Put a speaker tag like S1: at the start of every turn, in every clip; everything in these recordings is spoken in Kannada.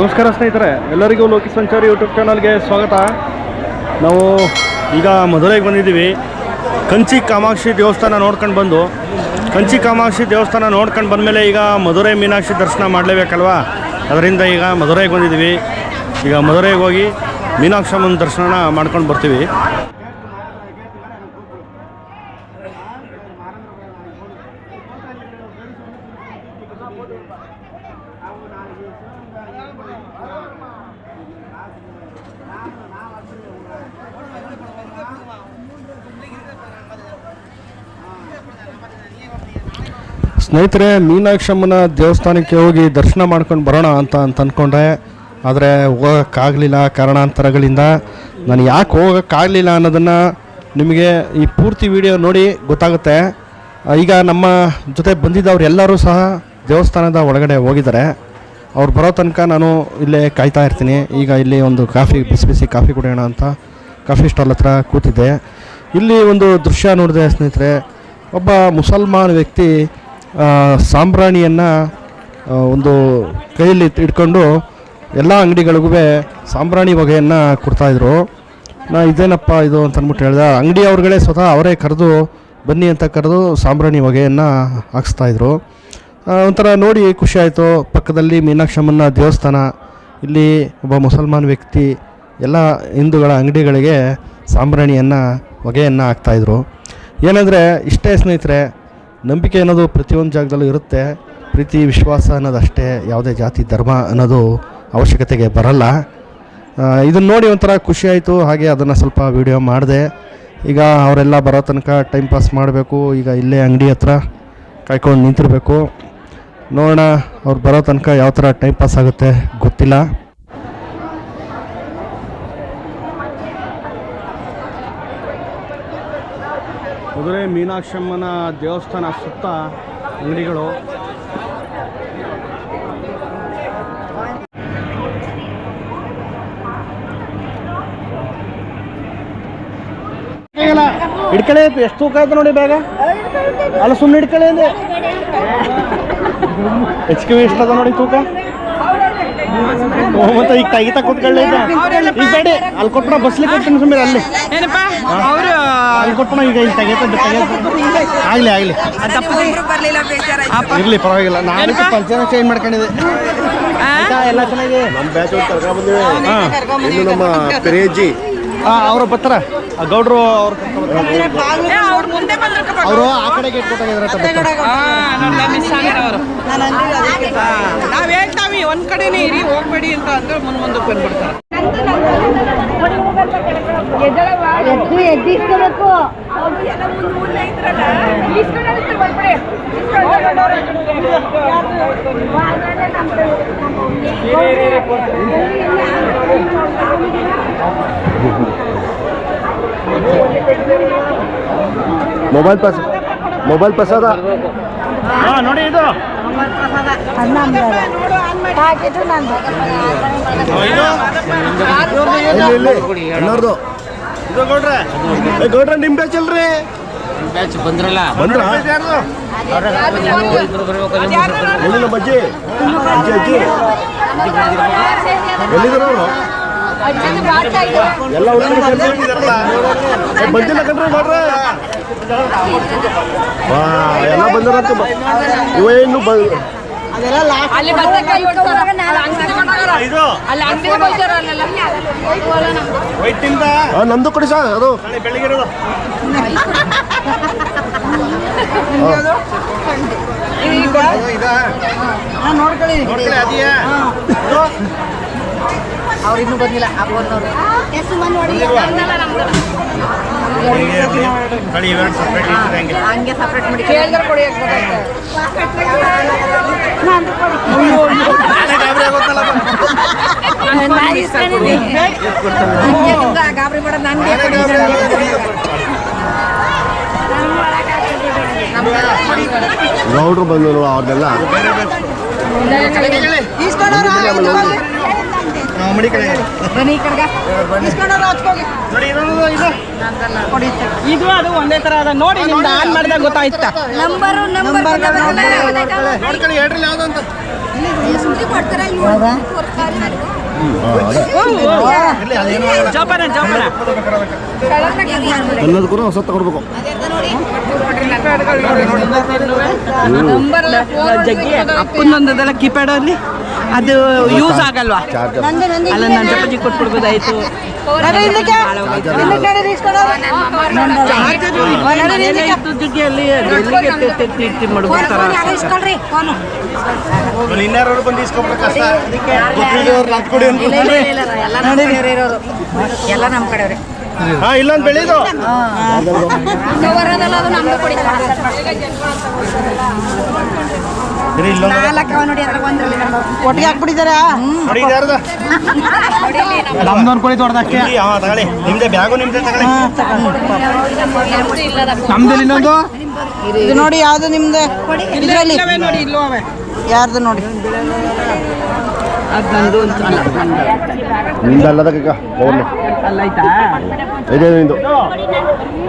S1: ನಮಸ್ಕಾರ ಸ್ನೇಹಿತರೆ, ಎಲ್ಲರಿಗೂ ಲೋಕಿ ಸಂಚಾರಿ ಯೂಟ್ಯೂಬ್ ಚಾನಲ್ಗೆ ಸ್ವಾಗತ. ನಾವು ಈಗ ಮಧುರೈಗೆ ಬಂದಿದ್ದೀವಿ. ಕಂಚಿ ಕಾಮಾಕ್ಷಿ ದೇವಸ್ಥಾನ ನೋಡ್ಕೊಂಡು ಬಂದು, ಕಂಚಿ ಕಾಮಾಕ್ಷಿ ದೇವಸ್ಥಾನ ನೋಡ್ಕೊಂಡು ಬಂದಮೇಲೆ ಈಗ ಮಧುರೈ ಮೀನಾಕ್ಷಿ ದರ್ಶನ ಮಾಡಲೇಬೇಕಲ್ವಾ? ಅದರಿಂದ ಈಗ ಮಧುರೈಗೆ ಬಂದಿದ್ದೀವಿ. ಈಗ ಮಧುರೈಗೆ ಹೋಗಿ ಮೀನಾಕ್ಷಮ್ಮನ ದರ್ಶನ ಮಾಡ್ಕೊಂಡು ಬರ್ತೀವಿ. ಸ್ನೇಹಿತರೆ, ಮೀನಾಕ್ಷಮ್ಮನ ದೇವಸ್ಥಾನಕ್ಕೆ ಹೋಗಿ ದರ್ಶನ ಮಾಡ್ಕೊಂಡು ಬರೋಣ ಅಂತ ಅಂತ ಅಂದ್ಕೊಂಡೆ ಆದರೆ ಹೋಗೋಕ್ಕಾಗಲಿಲ್ಲ ಕಾರಣಾಂತರಗಳಿಂದ. ನಾನು ಯಾಕೆ ಹೋಗೋಕ್ಕಾಗಲಿಲ್ಲ ಅನ್ನೋದನ್ನು ನಿಮಗೆ ಈ ಪೂರ್ತಿ ವಿಡಿಯೋ ನೋಡಿ ಗೊತ್ತಾಗುತ್ತೆ. ಈಗ ನಮ್ಮ ಜೊತೆ ಬಂದಿದ್ದವ್ರು ಎಲ್ಲರೂ ಸಹ ದೇವಸ್ಥಾನದ ಒಳಗಡೆ ಹೋಗಿದ್ದಾರೆ. ಅವ್ರು ಬರೋ ತನಕ ನಾನು ಇಲ್ಲೇ ಕಾಯ್ತಾ ಇರ್ತೀನಿ. ಈಗ ಇಲ್ಲಿ ಒಂದು ಕಾಫಿ, ಬಿಸಿ ಬಿಸಿ ಕಾಫಿ ಕುಡಿಯೋಣ ಅಂತ ಕಾಫಿ ಸ್ಟಾಲ್ ಹತ್ರ ಕೂತಿದ್ದೆ. ಇಲ್ಲಿ ಒಂದು ದೃಶ್ಯ ನೋಡಿದೆ ಸ್ನೇಹಿತರೆ. ಒಬ್ಬ ಮುಸಲ್ಮಾನ್ ವ್ಯಕ್ತಿ ಸಾಂಬ್ರಾಣಿಯನ್ನು ಒಂದು ಕೈಯಲ್ಲಿ ಇಟ್ಕೊಂಡು ಎಲ್ಲ ಅಂಗಡಿಗಳಿಗೂ ಸಾಂಬ್ರಾಣಿ ಹೊಗೆಯನ್ನು ಕೊಡ್ತಾಯಿದ್ರು ನಾ ಇದೇನಪ್ಪ ಇದು ಅಂತ ಅಂದ್ಬಿಟ್ಟು ಹೇಳಿದೆ ಅಂಗಡಿ ಅವ್ರುಗಳೇ ಸ್ವತಃ ಅವರೇ ಕರೆದು ಬನ್ನಿ ಅಂತ ಕರೆದು ಸಾಂಬ್ರಾಣಿ ಹೊಗೆಯನ್ನು ಹಾಕ್ಸ್ತಾಯಿದ್ರು ಒಂಥರ ನೋಡಿ ಖುಷಿ ಆಯಿತು. ಪಕ್ಕದಲ್ಲಿ ಮೀನಾಕ್ಷಮ್ಮನ ದೇವಸ್ಥಾನ, ಇಲ್ಲಿ ಒಬ್ಬ ಮುಸಲ್ಮಾನ್ ವ್ಯಕ್ತಿ ಎಲ್ಲ ಹಿಂದೂಗಳ ಅಂಗಡಿಗಳಿಗೆ ಸಾಂಬ್ರಾಣಿಯನ್ನು ಹೊಗೆಯನ್ನು ಹಾಕ್ತಾಯಿದ್ರು ಏನಂದರೆ, ಇಷ್ಟೇ ಸ್ನೇಹಿತರೆ ನಂಬಿಕೆ ಅನ್ನೋದು ಪ್ರತಿಯೊಂದು ಜಾಗದಲ್ಲೂ ಇರುತ್ತೆ. ಪ್ರೀತಿ, ವಿಶ್ವಾಸ ಅನ್ನೋದು ಅಷ್ಟೇ ಯಾವುದೇ ಜಾತಿ, ಧರ್ಮ ಅನ್ನೋದು ಅವಶ್ಯಕತೆಗೆ ಬರಲ್ಲ. ಇದನ್ನು ನೋಡಿ ಒಂಥರ ಖುಷಿ ಆಯಿತು. ಹಾಗೆ ಅದನ್ನು ಸ್ವಲ್ಪ ವಿಡಿಯೋ ಮಾಡಿದೆ. ಈಗ ಅವರೆಲ್ಲ ಬರೋ ತನಕ ಟೈಮ್ ಪಾಸ್ ಮಾಡಬೇಕು. ಈಗ ಇಲ್ಲೇ ಅಂಗಡಿ ಹತ್ರ ಕಾಯ್ಕೊಂಡು ನಿಂತಿರಬೇಕು. ನೋಡೋಣ, ಅವ್ರು ಬರೋ ತನಕ ಯಾವ ಥರ ಟೈಮ್ ಪಾಸ್ ಆಗುತ್ತೆ ಗೊತ್ತಿಲ್ಲ. ಮಧುರೈ ಮೀನಾಕ್ಷಮ್ಮನ ದೇವಸ್ಥಾನ ಸುತ್ತ ಅಂಗಡಿಗಳು. ಹಿಡ್ಕಳೆ ಎಷ್ಟು ತೂಕ ಆಯ್ತು ನೋಡಿ ಬೇಗ? ಅಲ್ಲ ಸುಮ್ಮನೆ ಹಿಡ್ಕಳೆ ಅಂದೆ. ಹೆಚ್ಚಿಗೆ ಎಷ್ಟು ಅದ ನೋಡಿ ತೂಕ. ಮತ್ತೆ ಈಗ ತೆಗಿತಾ ಕೂತ್ಕೊಳ್ಳಿ ಈಗ. ಬೇಡಿ ಅಲ್ಲಿ ಕೊಟ್ಟರೆ ಬಸ್ಲಿ ಕೊಡ್ತೀನಿ ಸುಮ್ಮನೆ ಅಲ್ಲಿ.
S2: ಅವರು
S1: ಅಲ್ಲಿ ಕೊಟ್ಟು ಈಗ ಇಲ್ಲಿ ತೆಗೆತ ಆಗ್ಲಿ ಆಗ್ಲಿ.
S2: ಬರ್ಲಿಲ್ಲ ಬೇಜಾರಾಯ್ತು.
S1: ಇರ್ಲಿ ಪರವಾಗಿಲ್ಲ. ನಾನು ಪಂಚಾಯತ್ ಚೇಂಜ್ ಮಾಡ್ಕೊಂಡಿದ್ದೆ. ಎಲ್ಲ ಚೆನ್ನಾಗಿ
S3: ನಮ್ಮ ಬ್ಯಾಚ್ ಅವ್ರು ಕರ್ಕೊಂಡ್ ಬಂದಿವಿ.
S1: ಹಾಂ
S3: ಇನ್ನು ನಮ್ಮ ಪೆರೇಜಿ.
S1: ಅವರು ಬರ್ತಾರ ಆ ಗೌಡ್ರು ಅವ್ರು
S2: ಅವ್ರು ಮುಂದೆ ಬಂದ್ರೆ
S1: ಅವರು ಆ
S2: ನಾವ್ ಹೇಳ್ತಾವಿ ಒಂದ್ ಕಡೆನೇ ಇರಿ ಹೋಗ್ಬೇಡಿ ಅಂತ ಅಂದ್ರೆ ಮುಂದ್ ಮುಂದಕ್ಕೆ ಬಂದ್ಬಿಡ್ತಾರೆ.
S4: ಎದ್ದು ಎದ್ದಿಸ್ಕೋಬೇಕು.
S3: ಮೊಬೈಲ್ ಪಾಸ್ ಮೊಬೈಲ್ ಪಾಸ್ ಅದ
S1: ಹಾಂ ನೋಡಿ ಇದು.
S4: ಪ್ಯಾಕೆಟು ನಂದು
S3: ಎಲ್ಲರದು
S1: ಗೌಡ್ರೆ
S3: ನಿಮ್ ಬ್ಯಾಚ್ ಅಲ್ರಿ
S5: ಬ್ಯಾಚ್ ಬಂದ್ರಲ್ಲ
S3: ಬಂದ್ರ ಎಲ್ಲಿ ನಮ್ಮ ಅಜ್ಜಿ ಅಜ್ಜಿ ಅಜ್ಜಿ ಎಲ್ಲಿದ್ರು ಎಲ್ಲ ಬಂದಿಲ್ಲ ಕಣ್ರಿ ಗೌಡ್ರ ಎಲ್ಲ ಬಂದಿರಂತ ಇವ ಇನ್ನು
S2: ಅಲ್ಲಿ
S3: ನಂದು ಕೊಡಿ ಸರ್ ಅದು
S1: ನೋಡ್ಕೊಳ್ಳಿ ನೋಡ್ಕೊಳ್ಳಿ ಅದೆಯಾ ಕಳಿ ಇನ್ನೂ ಬಂದಿಲ್ಲ ಹಂಗೆ
S2: ಕೇಳಿದ್ರೆ ಕೊಡಿ ಅಂತ ಗೊತ್ತಾಗ್ತದೆ.
S1: ನಾನೇ ಗಾಬರಿ ಆಗೋತ್ತಲ್ಲಪ್ಪ.
S2: ಗಾಬರಿ ಮಾಡೋದು ನನ್ಗೆ
S3: ಗೌಡ್ರು ಬಂದರು ಅವ್ರನ್ನೆಲ್ಲ
S1: ನೋಡಿ ಇದೊಂದು ಇದು
S2: ಇದು ಅದು ಒಂದೇ ತರ ಅದ. ನೋಡಿ ನಿಮ್ದು ಆನ್ ಮಾಡಿದಾಗ ಗೊತ್ತಾಯ್ತಾ?
S4: ನಂಬರ್ ನಂಬರ್
S1: ನೋಡ್ಕೊಳ್ಳಿ ಹೇಳ್ರಿ ಯಾವ್ದು ಅಂತ.
S2: ಜೋಪಾನ ಜೋಪಾನ.
S3: ಎಲ್ಲದಕ್ಕೂ ಹೊಸ ತಗೊಡ್ಬೇಕು.
S2: ಜಗ್ಗಿ ಅಪ್ಪನೊಂದದಲ್ಲ ಕೀಪ್ಯಾಡ್ ಅಲ್ಲಿ. ಅದು ಯೂಸ್ ಆಗಲ್ವಾ? ಅಲ್ಲ ನನ್ನ ಕೊಟ್ಬಿಡ್ಬೋದಾಯ್ತು.
S4: ಎಲ್ಲ ನಮ್ಮ ಕಡೆಯವ್ರೆ.
S3: ಹಾ ಇಲ್ಲೊಂದು ಬೆಳೆದು.
S4: ಬರೋದಲ್ಲ ಅದು ನಮ್ದು ಕೊಡಿ. ನೋಡಿ ಒಂದ್ರಲ್ಲಿ
S2: ಒಟ್ಟಿಗೆ ಹಾಕ್ಬಿಟ್ಟಿದ್ದಾರೆ
S3: ನೋಡಿ ಇದ್ಯಾರ್ದು?
S1: ನಮ್ದೊಂದು ಕೊಡಿ ದೊಡ್ಡದಕ್ಕೆ
S3: ಇಲ್ಲಿ, ಹಾ, ತಗೊಳ್ಳಿ. ನಿಮ್ದೇ ಬ್ಯಾಗು ನಿಮ್ದೇ ತಗೊಳ್ಳಿ.
S1: ನಮ್ದಲ್ಲಿ ಇನ್ನೊಂದು?
S2: ಇದು ನೋಡಿ ಯಾವ್ದು ನಿಮ್ದು? ಇದರಲ್ಲಿ. ಯಾರ್ದು ನೋಡಿ? ನಂದು
S3: ಇದೇ ನಿಂದು.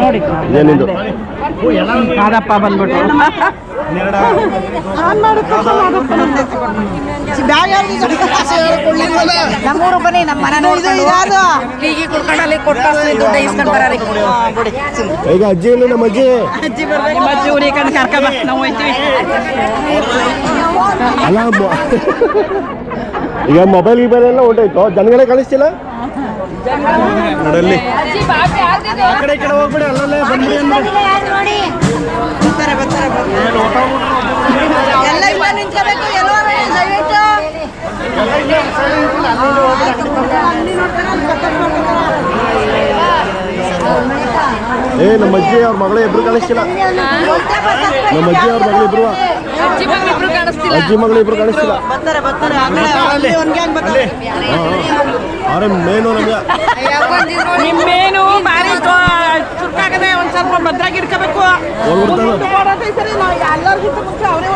S2: ನೋಡಿ.
S3: ಇದೇ ನಿಂದು.
S2: ಕಾದಪ್ಪ ಬಂದ್ಬಿಟ್ಟು.
S4: ನಮ್ಮೂರು ಬನ್ನಿ ನಮ್ಮ ಮನೆ ನೋಡ್ಕೊಂಡು. ಟೀಗಿ ಕುಡ್ಕೊಂಡು ಅಲ್ಲಿ ಕೊಟ್ಟು ದುಡ್ಡು ಇಸ್ಕೊಂಡು ಬರಲಿ
S3: ಈಗ ಅಜ್ಜಿ ಇಲ್ಲ ನಮ್ಮ ಅಜ್ಜಿ?
S2: ನಿಮ್ಮ ಅಜ್ಜಿ ಊರಿ ಕಣ್ಣು ಕರ್ಕೊಂಬ ನಾವು ಹೋಯ್ತೀವಿ.
S3: ಅಲ್ಲ ಈಗ ಮೊಬೈಲ್ ಗಿಬೈಲ್ ಎಲ್ಲ ಹೊಂಟೋಯ್ತು ಜನಗಳೇ ಕಳಿಸ್ತಿಲ್ಲ? ನೋಡಲ್ಲಿ. ಆ ಕಡೆ ಈ ಕಡೆ ಹೋಗ್ಬಿಡಿ ಅಲ್ಲಲ್ಲೇ ಬಂದ್ಬಿಡಿ ಅಂದ್ಬಿಡಿ.
S2: ಬರ್ತಾರೆ ಬರ್ತಾರೆ ಎಲ್ಲ ಇಲ್ಲ ನಿಂತ್ಕೋಬೇಕು ಎಲ್ಲೋ ದಯವಿಟ್ಟು.
S3: ಏ ನಮ್ಮ ಅಜ್ಜಿ ಅವ್ರ ಮಗಳೇ ಇಬ್ರು ಕಾಣಿಸ್ತಿಲ್ಲ. ನಮ್ಮ ಅಜ್ಜಿ ಅವ್ರ ಮಗಳು ಇಬ್ರು. ಅಜ್ಜಿ ಮಗಳು ಇಬ್ರು
S2: ಕಾಣಿಸ್ತಿಲ್ಲ.
S3: ಅರೆ ಮೇನು ನಮ್ಗೆ
S2: ನಿಮ್ಮೇನು ಭಾರಿ ಚುರುಕಾಗದೆ ಒಂದ್ ಸ್ವಲ್ಪ ಭದ್ರಾಗಿ
S3: ಇಡ್ಕೋಬೇಕು
S2: ಎಲ್ಲರಿಗಿಂತ ಮುಂಚೆ ಅವರೇ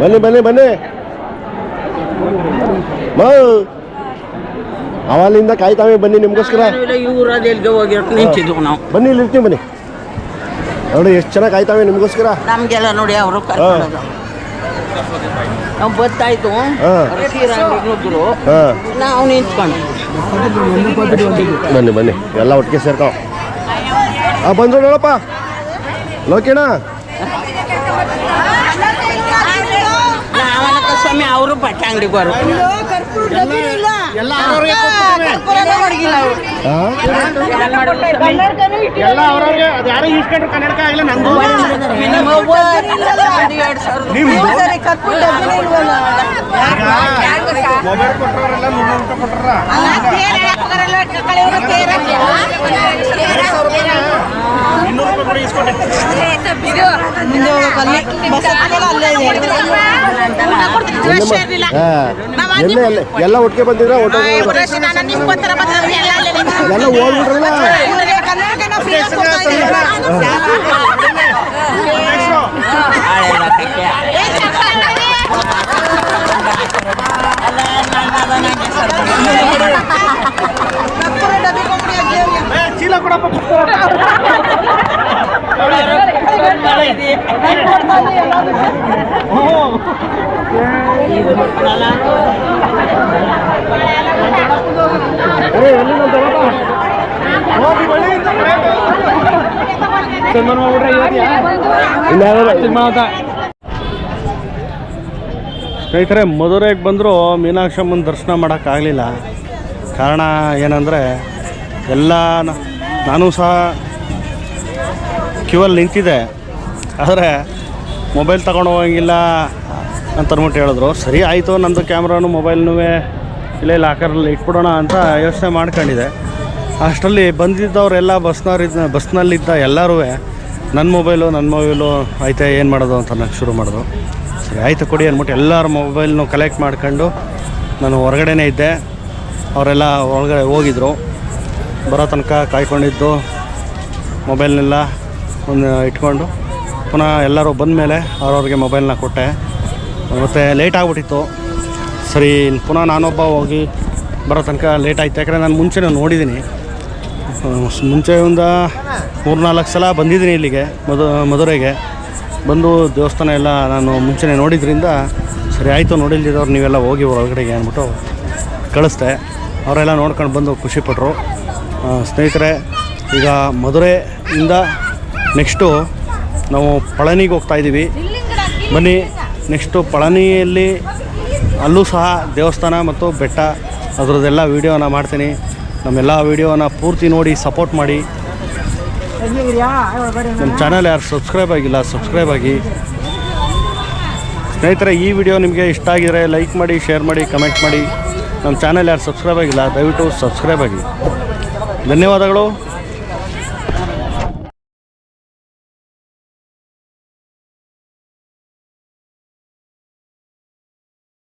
S3: ಬನ್ನಿ ಬನ್ನಿ ಬನ್ನಿ. ಮಾ. ಅವಲ್ಲಿಂದ ಕಾಯ್ತಾವೆ ಬನ್ನಿ ನಿಮ್ಗೋಸ್ಕರ.
S2: ನಾವು
S3: ಬನ್ನಿ ಇಲ್ಲಿ ಇರ್ತೀವಿ ಬನ್ನಿ. ನೋಡಿ ಎಷ್ಟು ಚೆನ್ನಾಗಿ ಕಾಯ್ತಾವೆ ನಿಮ್ಗೋಸ್ಕರ?
S2: ನಮ್ಗೆಲ್ಲ ನೋಡಿ ಅವರು ನಾವು ಬರ್ತಾಯ್ತು ನಾವು ನಿಂತ್ಕೊಂಡು.
S3: ಬನ್ನಿ ಬನ್ನಿ. ಎಲ್ಲ ಒಟ್ಟಿಗೆ ಸೇರ್ತಾವ ಆ ಬಂದ್ರು ನೋಡಪ್ಪ. ಲೋಕಿಣ
S2: ಸ್ವಾಮಿ ಅವರು ಬಟ್ಟೆ ಅಂಗಡಿ ಬರು.
S3: ಎಲ್ಲ ಅವ್ರವ್ರಿಗೆ ಅದು ಯಾರು ಇಸ್ಕೊಂಡ್ರು ಕನ್ನಡಕ ಆಗಿಲ್ಲ ನಂದು ಮೊಬೈಲ್ ಕೊಟ್ಟವ್ರೆಲ್ಲ ಮುನ್ನೂರು ರೂಪಾಯಿ ಕೊಟ್ಟಾರ ಎಲ್ಲ ಎಲ್ಲ ಎಲ್ಲ ಒಟ್ಟಿಗೆ ಬಂದಿದ್ರ ಒಟ್ಟು ಎಲ್ಲ ಹೋಗ್ಬಿಟ್ರಲ್ಲ
S1: ಸ್ನೇಹಿತರೆ ಮಧುರೆಗೆ ಬಂದರೂ ಮೀನಾಕ್ಷಮ್ಮನ ದರ್ಶನ ಮಾಡೋಕ್ಕಾಗಲಿಲ್ಲ. ಕಾರಣ ಏನಂದರೆ ಎಲ್ಲ ನಾನು ಸಹ ಕ್ಯೂವಲ್ಲಿ ನಿಂತಿದ್ದೆ. ಆದರೆ ಮೊಬೈಲ್ ತಗೊಂಡು ಹೋಗಂಗಿಲ್ಲ ಅಂತ ಅಂದ್ಬಿಟ್ಟು ಹೇಳಿದ್ರು. ಸರಿ, ಆಯಿತು, ನಂದು ಕ್ಯಾಮ್ರಾನು ಮೊಬೈಲ್ನೂ ಇಲ್ಲೇ ಲಾಕರಲ್ಲಿ ಇಟ್ಬಿಡೋಣ ಅಂತ ಯೋಚನೆ ಮಾಡ್ಕೊಂಡಿದ್ದೆ. ಅಷ್ಟರಲ್ಲಿ ಬಂದಿದ್ದವರೆಲ್ಲ ಬಸ್ನವ್ರಿದ್ದ ಬಸ್ನಲ್ಲಿದ್ದ ಎಲ್ಲರೂ ನನ್ನ ಮೊಬೈಲು ನನ್ನ ಮೊಬೈಲು ಐತೆ ಏನು ಮಾಡೋದು? ಅಂತ ಅನ್ನೋಕ್ಕೆ ಶುರು ಮಾಡಿದ್ರು. ಸರಿ, ಆಯಿತು, ಕೊಡಿ, ಅಂದ್ಬಿಟ್ಟು ಎಲ್ಲರ ಮೊಬೈಲ್ನು ಕಲೆಕ್ಟ್ ಮಾಡ್ಕೊಂಡು ನಾನು ಹೊರಗಡೆನೇ ಇದ್ದೆ. ಅವರೆಲ್ಲ ಒಳಗಡೆ ಹೋಗಿದ್ರು. ಬರೋ ತನಕ ಕಾಯ್ಕೊಂಡಿದ್ದು ಮೊಬೈಲ್ನೆಲ್ಲ ಒಂದು ಇಟ್ಕೊಂಡು. ಪುನಃ ಎಲ್ಲರೂ ಬಂದ ಮೇಲೆ ಅವ್ರವ್ರಿಗೆ ಮೊಬೈಲ್ನ ಕೊಟ್ಟೆ. ಮತ್ತು ಲೇಟ್ ಆಗಿಬಿಟ್ಟಿತ್ತು. ಸರಿ, ಪುನಃ ನಾನೊಬ್ಬ ಹೋಗಿ ಬರೋ ತನಕ ಲೇಟ್ ಆಯಿತು. ಯಾಕಂದರೆ ನಾನು ಮುಂಚೆನೇ ನೋಡಿದ್ದೀನಿ. ಮುಂಚೆಯಿಂದ ಮೂರ್ನಾಲ್ಕು ಸಲ ಬಂದಿದ್ದೀನಿ ಇಲ್ಲಿಗೆ, ಮದು ಮಧುರೆಗೆ ಬಂದು ದೇವಸ್ಥಾನ ಎಲ್ಲ ನಾನು ಮುಂಚೆನೇ ನೋಡಿದ್ರಿಂದ ಸರಿ ಆಯಿತು ನೋಡಿಲ್ದಿದ್ದವ್ರು ನೀವೆಲ್ಲ ಹೋಗಿ ಒಳಗಡೆಗೆ ಅಂದ್ಬಿಟ್ಟು ಕಳಿಸ್ದೆ. ಅವರೆಲ್ಲ ನೋಡ್ಕೊಂಡು ಬಂದು ಖುಷಿಪಟ್ಟರು ಸ್ನೇಹಿತರೆ, ಈಗ ಮಧುರೆಯಿಂದ ನೆಕ್ಸ್ಟು ನಾವು ಪಳನಿಗೆ ಹೋಗ್ತಾ ಇದ್ದೀವಿ. ಬನ್ನಿ ನೆಕ್ಸ್ಟು ಪಳನಿಯಲ್ಲಿ ಅಲ್ಲೂ ಸಹ ದೇವಸ್ಥಾನ ಮತ್ತು ಬೆಟ್ಟ. ಅದರದ್ದೆಲ್ಲ ವೀಡಿಯೋನ ಮಾಡ್ತೀನಿ. ನಮ್ಮೆಲ್ಲ ವೀಡಿಯೋನ ಪೂರ್ತಿ ನೋಡಿ ಸಪೋರ್ಟ್ ಮಾಡಿ. ನಮ್ಮ ಚಾನಲ್ ಯಾರು ಸಬ್ಸ್ಕ್ರೈಬ್ ಆಗಿಲ್ಲ ಸಬ್ಸ್ಕ್ರೈಬ್ ಆಗಿ. ಸ್ನೇಹಿತರೆ, ಈ ವಿಡಿಯೋ ನಿಮಗೆ ಇಷ್ಟ ಆಗಿದರೆ ಲೈಕ್ ಮಾಡಿ ಶೇರ್ ಮಾಡಿ ಕಮೆಂಟ್ ಮಾಡಿ. ನಮ್ಮ ಚಾನಲ್ ಯಾರು ಸಬ್ಸ್ಕ್ರೈಬ್ ಆಗಿಲ್ಲ, ದಯವಿಟ್ಟು ಸಬ್ಸ್ಕ್ರೈಬ್ ಆಗಿ. ಧನ್ಯವಾದಗಳು.